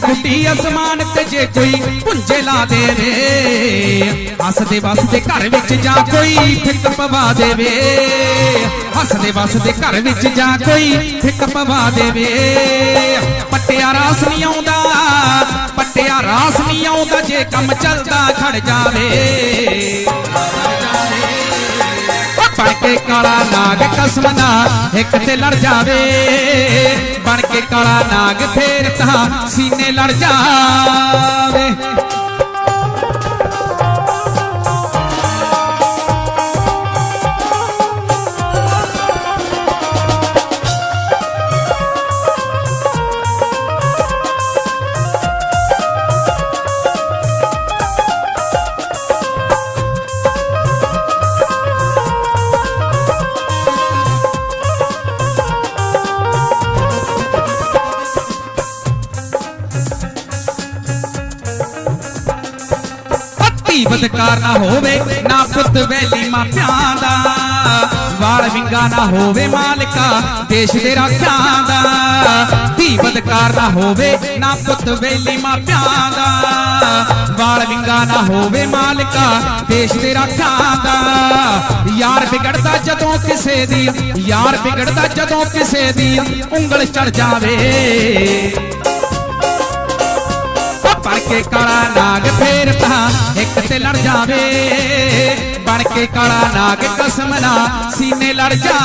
ਅਸਮਾਨ ਤੇ ਜੇ ਕੋਈ ਪੁੰਜੇ ਲਾ ਦੇਵੇ ਹੱਸਦੇ ਵਸਦੇ ਘਰ ਵਿੱਚ ਜਾ ਕੋਈ ਫਿੱਕ ਪਵਾ ਦੇਵੇ ਹੱਸਦੇ ਵਸਦੇ ਘਰ ਵਿੱਚ ਜਾ ਕੋਈ ਫਿੱਕ ਪਵਾ ਦੇਵੇ ਪੱਟਿਆ ਰਾਸ ਨਹੀਂ ਆਉਂਦਾ, ਪੱਟਿਆ ਰਾਸ ਨਹੀਂ ਆਉਂਦਾ, ਜੇ ਕੰਮ ਚੱਲਦਾ ਖੜ ਜਾਵੇ। ਕਾਲਾ ਨਾਗ ਕਸਮ ਨਾ ਇੱਕ ਤੇ ਲੜ ਜਾਵੇ। ਬਣ ਕੇ ਕਾਲਾ ਨਾਗ ਫੇਰ ਤਾਂ ਸੀਨੇ ਲੜ ਜਾਵੇ। ਪੱਤੀ ਬਦਕਾਰ ਨਾ ਹੋਵੇ, ਨਾ ਪੁੱਤ ਵੈਲੀ ਮਾਪਿਆਂ ਦਾ। ਵਾਲ ਵਿੰਗਾ ਨਾ ਹੋਵੇ ਮਾਲਕਾ, ਦੇਸ਼ ਦੇ ਰਾਖਿਆਂ ਦਾ। ਧੀ ਬਦਕਾਰ ਨਾ ਹੋਵੇ, ਨਾ ਪੁੱਤ ਵੈਲੀ ਮਾਪਿਆਂ ਦਾ। ਵਾਲ ਵਿੰਗਾ ਨਾ ਹੋਵੇ ਮਾਲਕਾ, ਦੇਸ਼ ਦੇ ਰਾਖਿਆਂ ਦਾ। ਯਾਰ ਵਿਗੜਦਾ ਜਦੋਂ ਕਿਸੇ ਦੀ, ਯਾਰ ਵਿਗੜਦਾ ਜਦੋਂ ਕਿਸੇ ਦੀ, ਉਂਗਲ ਚੜ ਜਾਵੇ। ਬਣ ਕੇ ਕਾਲਾ ਨਾਗ ਫੇਰ ਤਾਂ ਇੱਕ ਤੇ ਲੜ ਜਾਵੇ। ਬਣ ਕੇ ਕਾਲਾ ਨਾਗ ਕਸਮ ਨਾ ਸੀਨੇ ਲੜ ਜਾ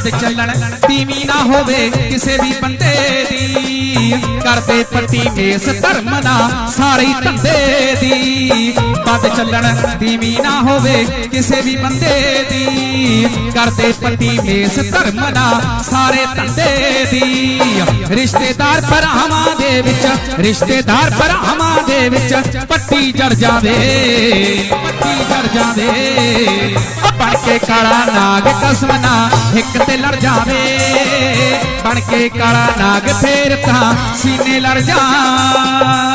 ਪਦ ਚੱਲਣ ਤੀਵੀਂ ਨਾ ਹੋਵੇ ਕਿਸੇ ਵੀ ਬੰਦੇ ਦੀ ਕਰਦੇ ਪੱਟੀ ਮੇਸ ਧਰਮ ਨਾ, ਸਾਰੇ ਧੰਦੇ ਦੀ। ਪਦ ਚੱਲਣ ਤੀਵੀਂ ਨਾ ਹੋਵੇ ਕਿਸੇ ਵੀ ਬੰਦੇ ਦੀ। ਕਰਦੇ ਪੱਟੀ ਮੇਸ ਧਰਮ ਨਾ, ਸਾਰੇ ਧੰਦੇ ਦੀ। ਰਿਸ਼ਤੇਦਾਰ ਭਰਾਵਾਂ ਦੇ ਵਿੱਚ, ਰਿਸ਼ਤੇਦਾਰ ਭਰਾਵਾਂ ਦੇ ਵਿੱਚ ਪੱਟੀ ਜੜ ਜਾਵੇ। ਪੱਟੀ ਜੜ ਜਾਵੇ। ਬਣ ਕੇ ਕਾਲਾ ਨਾਗ ਕਸਮ ਨਾ, ਇੱਕ ਤੇ ਲੜ ਜਾਵੇ। ਬਣ ਕੇ ਕਾਲਾ ਨਾਗ ਫੇਰ ਤਾਂ ਸੀਨੇ ਲੜ ਜਾਵੇ ਸੌਰੀ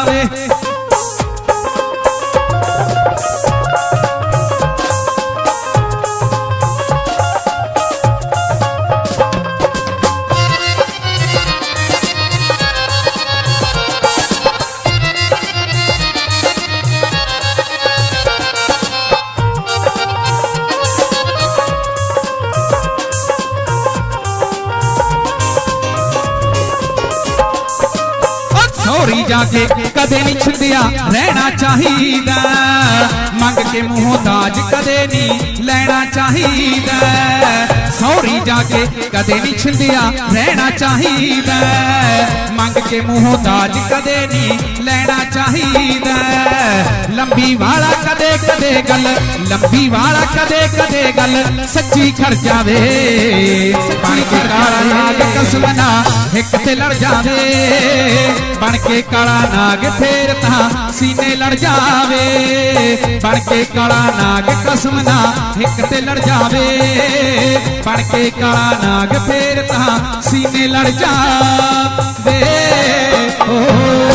ਜਾ ਕੇ ਕਦੇ ਨਹੀਂ ਛਿੰਦਿਆ ਰਹਿਣਾ ਚਾਹੀਦਾ। ਮੰਗ ਕੇ ਮੂੰਹੋਂ ਦਾਜ ਕਦੇ ਨਹੀਂ ਲੈਣਾ ਚਾਹੀਦਾ। ਸੌਰੀ ਜਾ ਕੇ ਕਦੇ ਨਹੀਂ ਛਿੰਦਿਆ ਰਹਿਣਾ ਚਾਹੀਦਾ। ਮੰਗ ਕੇ ਮੂੰਹੋਂ ਦਾਜ ਕਦੇ ਨਹੀਂ ਲੈਣਾ ਚਾਹੀਦਾ। ਲੰਬੀ ਵਾਲਾ ਕਦੇ ਕਦੇ ਗੱਲ, ਲੰਬੀ ਵਾਲਾ ਕਦੇ ਕਦੇ ਗੱਲ, ਸੱਚੀ ਖੜ ਜਾਵੇ ਬਣ ਕੇ ਕਾਲਾ ਨਾਗ ਕਸਮਨਾ ਇੱਕ ਤੇ ਲੜ ਜਾਵੇ, ਬਣ ਕੇ ਕਾਲਾ ਨਾਗ ਫੇਰ ਤਾਂ ਸੀਨੇ ਲੜ ਜਾਵੇ। ਬਣ ਕੇ ਕਾਲਾ ਨਾਗ ਕਸਮਨਾ ਇੱਕ ਤੇ ਲੜ ਜਾਵੇ, ਬਣ ਕੇ ਕਾਲਾ ਨਾਗ ਫੇਰ ਤਾਂ ਸੀਨੇ ਲੜ ਜਾਵੇ। ਓ